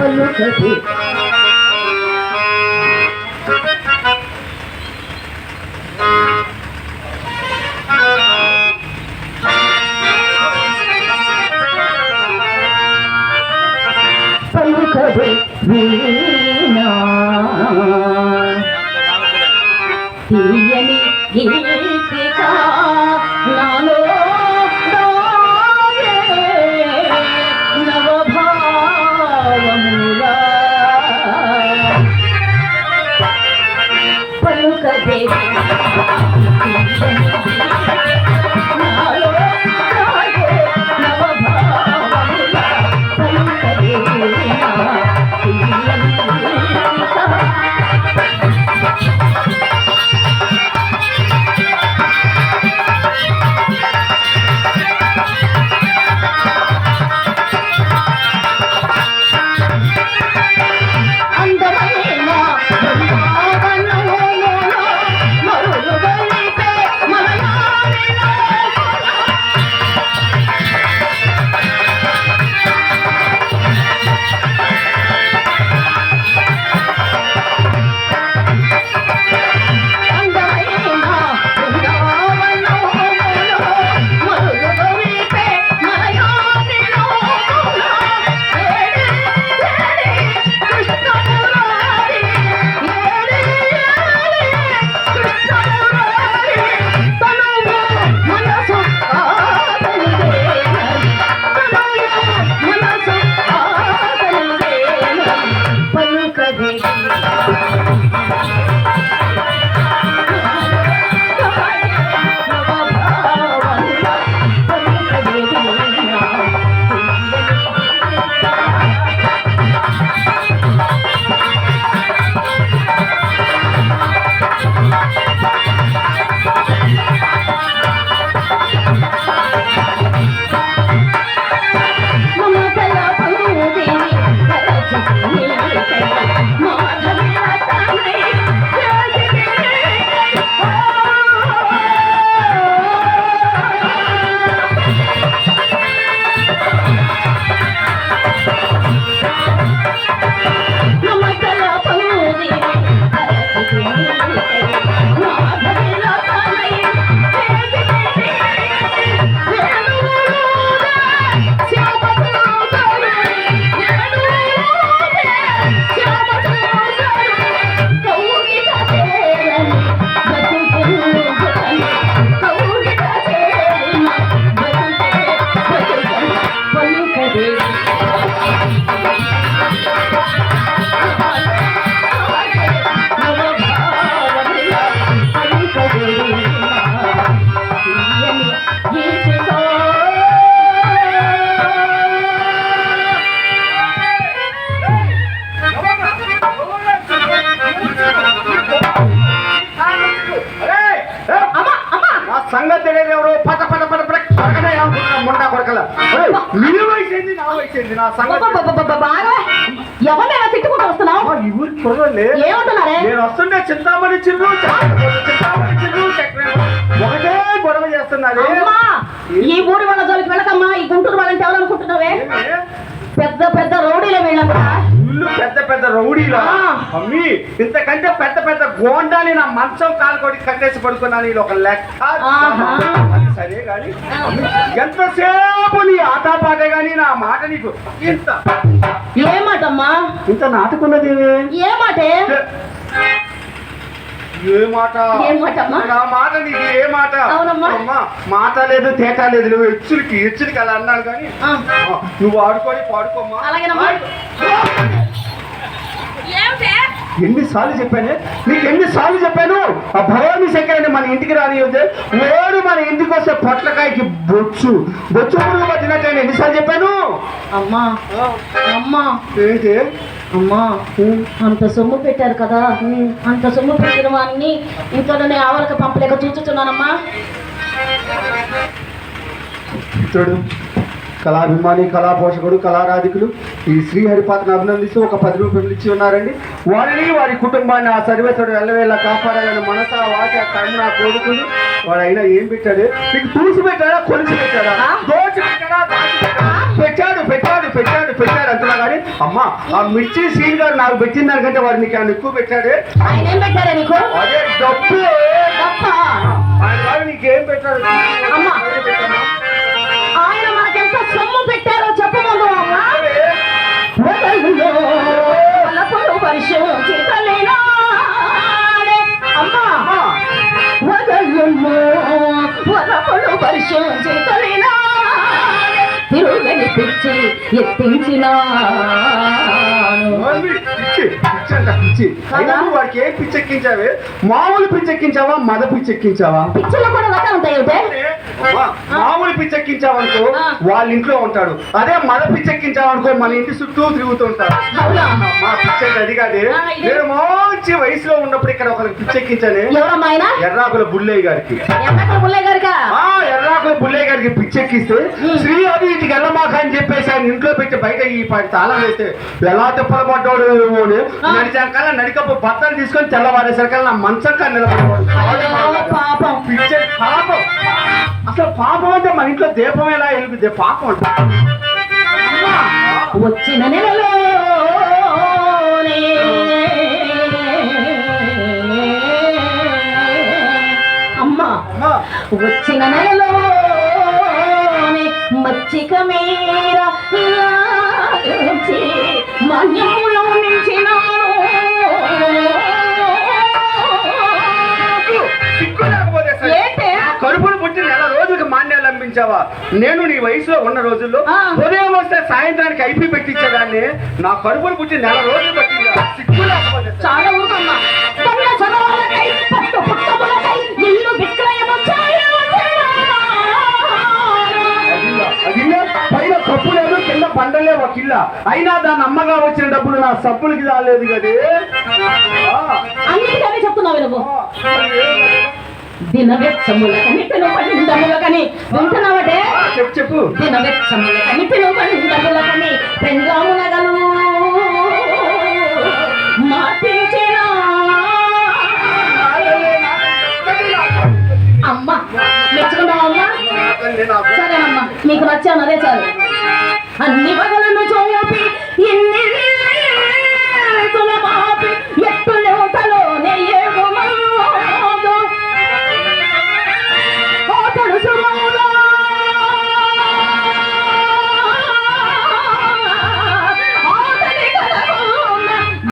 పలుకది. పలుకది వీణా. తీయని గీతిక Thank you. తెలియదు ఎవరు పట పట కొరకనే అనుకుంటున్నా ముండా ఒరేయ్, నీ వయసు ఏంది నా వయసు ఏంది నా ఎవరైనా తిట్టుకుంటూ వస్తున్నావు? ఏమంటున్నారే? నేను వస్తుంటే చింతామణి చిల్లు చింతామణి చక్రం ఒకటే గొడవ చేస్తున్నారు. ఈ ఊరి వాళ్ళ జోలికి వెళ్ళకమ్మా ఈ గుంటూరు వాళ్ళంటే ఎవరు అనుకుంటున్నావే పెద్ద పెద్ద రౌడీల వీళ్ళంతా పెద్ద రౌడీలా. అమ్మి ఇంతకంటే పెద్ద పెద్ద గోండాని నా మంచం కాలుకొడి కట్టేసి పడుకున్నాను ఇది ఒక లెక్క. సరే గాని అమ్మి, ఎంతసేపు నీ ఆటపాటే గాని నా మాట నీకు? ఇంత. ఏ మాటమ్మా? ఇంత నాటుకున్నది ఏ మాటే? ఏ. మాట? నా మాట నీకు ఏ మాట? అవునమ్మా. అమ్మా, మాట లేదు తేట లేదు నువ్వు హెచ్చులకి హెచ్చులకి అలా అన్నాను కానీ నువ్వు ఆడుకొని పాడుకోమ్మా. ఎన్నిసార్లు చెప్పానే? నీకు ఎన్నిసార్లు చెప్పాను? ఆ భవానీ శంకరాన్ని మన ఇంటికి రానియొద్దు ఓడు మన ఇంటికి వస్తే పొట్లకాయకి బొచ్చు. బొచ్చు పురుగు పట్టినట్టు ఎన్నిసార్లు చెప్పాను? అమ్మా అమ్మా. ఏంటి? అమ్మా అంత సొమ్ము పెట్టారు కదా. అంత సొమ్ము పెట్టిన వాడిని ఇంట్లోనే ఆవలకు పంపలేక చూచుతున్నానమ్మా చూడు కళాభిమాని కళా పోషకుడు కళారాధికులు ఈ శ్రీహరిపాత్రను అభినందిస్తూ ఒక పది రూపాయలు ఇచ్చి ఉన్నారండి. వారిని వారి కుటుంబాన్ని ఆ సర్వేశ్వరుడు ఎల్లవేళ కాపాడాలని మనస వాచ కర్మ కోరుకుని వాడు అయినా ఏం పెట్టాడు? నీకు తూసి పెట్టాడా? కొలిసి పెట్టాడా? దోచి పెట్టాడా? పెట్టాడా? పెట్టాడు పెట్టాడు పెట్టాడు పెట్టాడు అంటున్నా కానీ అమ్మా ఆ మిర్చి సీన్ గారు నాకు పెట్టిన దానికంటే వాడు నీకు ఏమైనా ఎక్కువ పెట్టాడే? ఆయన ఏం పెట్టారా నీకు? అదే డబ్బు. ఆయన నీకేం పెట్టాడు? అమ్మా. పిచ్చి ఎత్తించినాను నువ్వు వాడికి ఏం పిచ్చెక్కించావే? మామూలు పిచ్చెక్కించావా? మద పిచ్చెక్కించావా? పిచ్చిలో కూడా రకం ఉంటాయి అమ్మా, మామూలు పిచ్చెక్కించావనుకో. వాళ్ళ ఇంట్లో ఉంటాడు. అదే మద పిచ్చెక్కించావనుకో మన ఇంటి చుట్టూ తిరుగుతుంటాడు. మా అది కాదే. నేను మంచి వయసులో ఉన్నప్పుడు ఇక్కడ ఒకరికి పిచ్చెక్కించానే. ఎర్రాకుల బుల్లయ్య గారికి. ఎర్రాకుల బుల్లయ్య గారికి? పిచ్చెక్కిస్తే శ్రీ అది ఇంటికి వెళ్ళమాక అని చెప్పేసి ఆయన ఇంట్లో పెట్టి బయట ఈ పాటి తాళం వేస్తే ఎలా తిప్పలు పడ్డాడు. నడిచాకల్లా నడికప్పు బట్టలు తీసుకొని తెల్లవారేసరికల్లా నా మంచం కాడ నిలబడేవాడు పాపం. పిచ్చే పాపం. అసలు పాపం అంటే మన ఇంట్లో దీపం ఎలా వెలుగుద్ది? పాపం అంటే. వచ్చిన నెలలోనే వచ్చిన నెలలోనే మచ్చిక మీర మన్యములో నిలిచినాను. పుట్టి నెల రోజులకి మాన్యాలు అనిపించావా నేను నీ వయసులో ఉన్న రోజుల్లో. ఉదయం వస్తే సాయంత్రానికి ఐపీ పెట్టించేదాన్ని నా కడుపును పుట్టి నెల రోజులు పట్టిందా ఇల్ల అయినా దాని అమ్మగా వచ్చిన డబ్బులు నా సబ్బులకి రాలేదు కదే ఆ, అన్నిటికీ చెప్తున్నావు నువ్వు ఆ, మరి దినవెచ్చములకని తినుబండములకని వింటున్నావటే? చెప్పు చెప్పు. దినవెచ్చములకని తినుబండములకని పెంగామునగలు మార్పించేనా అమ్మ మెచ్చుకున్నావమ్మా సరేనమ్మా నీకు నచ్చాను అదే చాలు. అన్ని